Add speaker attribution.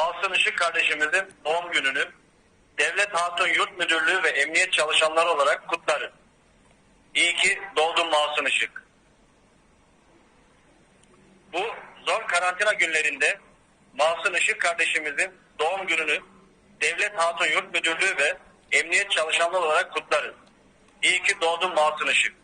Speaker 1: Mahsun Işık kardeşimizin doğum gününü Devlet Hatun Yurt Müdürlüğü ve emniyet çalışanları olarak kutlarım. İyi ki doğdun Mahsun Işık. Bu zor karantina günlerinde Mahsun Işık kardeşimizin doğum gününü Devlet Hatun Yurt Müdürlüğü ve emniyet çalışanları olarak kutlarız. İyi ki doğdun Mahsun Işık.